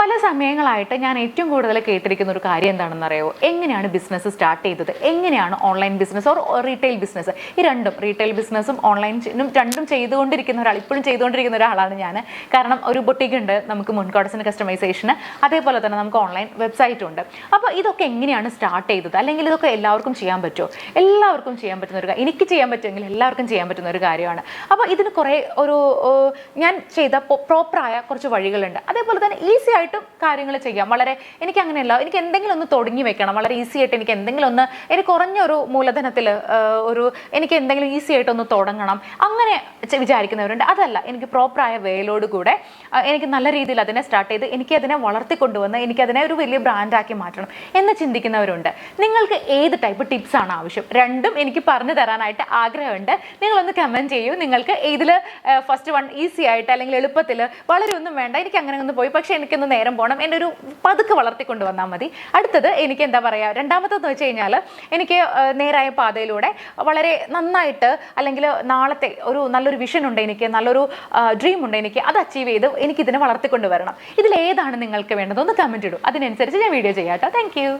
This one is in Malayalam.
പല സമയങ്ങളായിട്ട് ഞാൻ ഏറ്റവും കൂടുതൽ കേട്ടിരിക്കുന്ന ഒരു കാര്യം എന്താണെന്ന് അറിയാമോ എങ്ങനെയാണ് ബിസിനസ് സ്റ്റാർട്ട് ചെയ്തത്? എങ്ങനെയാണ് online business or retail business ഈ രണ്ടും റീറ്റെയിൽ ബിസിനസ്സും ഓൺലൈനും രണ്ടും ചെയ്തുകൊണ്ടിരിക്കുന്ന ഒരാൾ ഇപ്പോഴും ചെയ്തുകൊണ്ടിരിക്കുന്ന ഒരാളാണ് ഞാൻ. കാരണം ഒരു ബൊട്ടിക് ഉണ്ട് നമുക്ക് മുൻകോടസിന് കസ്റ്റമൈസേഷന് അതേപോലെ തന്നെ നമുക്ക് ഓൺലൈൻ വെബ്സൈറ്റ് ഉണ്ട്. അപ്പോൾ ഇതൊക്കെ എങ്ങനെയാണ് സ്റ്റാർട്ട് ചെയ്തത്? അല്ലെങ്കിൽ ഇതൊക്കെ എല്ലാവർക്കും ചെയ്യാൻ പറ്റുമോ? എല്ലാവർക്കും ചെയ്യാൻ പറ്റുന്ന ഒരു എനിക്ക് ചെയ്യാൻ പറ്റുമെങ്കിൽ എല്ലാവർക്കും ചെയ്യാൻ പറ്റുന്ന ഒരു കാര്യമാണ്. അപ്പോൾ ഇതിന് കുറേ ഒരു ഞാൻ ചെയ്ത പ്രോപ്പറായ കുറച്ച് വഴികളുണ്ട്. അതേപോലെ തന്നെ ഈസി ആയിട്ടും കാര്യങ്ങൾ ചെയ്യാം. വളരെ എനിക്ക് അങ്ങനെയല്ല എനിക്ക് എന്തെങ്കിലും ഒന്ന് തുടങ്ങി വെക്കണം. വളരെ ഈസി ആയിട്ട് എനിക്ക് എന്തെങ്കിലും ഒന്ന് എനിക്ക് കുറഞ്ഞ ഒരു മൂലധനത്തിൽ ഒരു എനിക്ക് എന്തെങ്കിലും ഈസി ആയിട്ട് ഒന്ന് തുടങ്ങണം. അങ്ങനെ വിചാരിക്കുന്നവരുണ്ട്. അതല്ല എനിക്ക് പ്രോപ്പറായ വേലോട് കൂടെ എനിക്ക് നല്ല രീതിയിൽ അതിനെ സ്റ്റാർട്ട് ചെയ്ത് എനിക്ക് അതിനെ വളർത്തിക്കൊണ്ടുവന്ന് എനിക്കതിനെ ഒരു വലിയ ബ്രാൻഡാക്കി മാറ്റണം എന്ന് ചിന്തിക്കുന്നവരുണ്ട്. നിങ്ങൾക്ക് ഏത് ടൈപ്പ് ടിപ്സ് ആണ് ആവശ്യം? രണ്ടും എനിക്ക് പറഞ്ഞു തരാനായിട്ട് ആഗ്രഹമുണ്ട്. നിങ്ങളൊന്ന് കമന്റ് ചെയ്യൂ. നിങ്ങൾക്ക് ഇതിൽ ഫസ്റ്റ് വൺ ഈസി ആയിട്ട് അല്ലെങ്കിൽ എളുപ്പത്തിൽ വളരെ ഒന്നും വേണ്ട. എനിക്ക് അങ്ങനെ ഒന്ന് പോയി. പക്ഷേ എനിക്കൊന്ന് നേരം പോകണം എന്റെ ഒരു പതുക്കെ വളർത്തിക്കൊണ്ട് വന്നാൽ മതി. അടുത്തത് എനിക്ക് എന്താ പറയുക രണ്ടാമത്തെന്ന് വെച്ച് കഴിഞ്ഞാൽ എനിക്ക് നേരായ പാതയിലൂടെ വളരെ നന്നായിട്ട് അല്ലെങ്കിൽ നാളത്തെ ഒരു നല്ലൊരു വിഷൻ ഉണ്ട് എനിക്ക് നല്ലൊരു ഡ്രീം ഉണ്ട് എനിക്ക് അത് അച്ചീവ് ചെയ്ത് എനിക്കിതിനെ വളർത്തിക്കൊണ്ട് വരണം. ഇതിലേതാണ് നിങ്ങൾക്ക് വേണ്ടത്? ഒന്ന് കമന്റ് ഇടും. അതിനനുസരിച്ച് ഞാൻ വീഡിയോ ചെയ്യാം കേട്ടോ താങ്ക്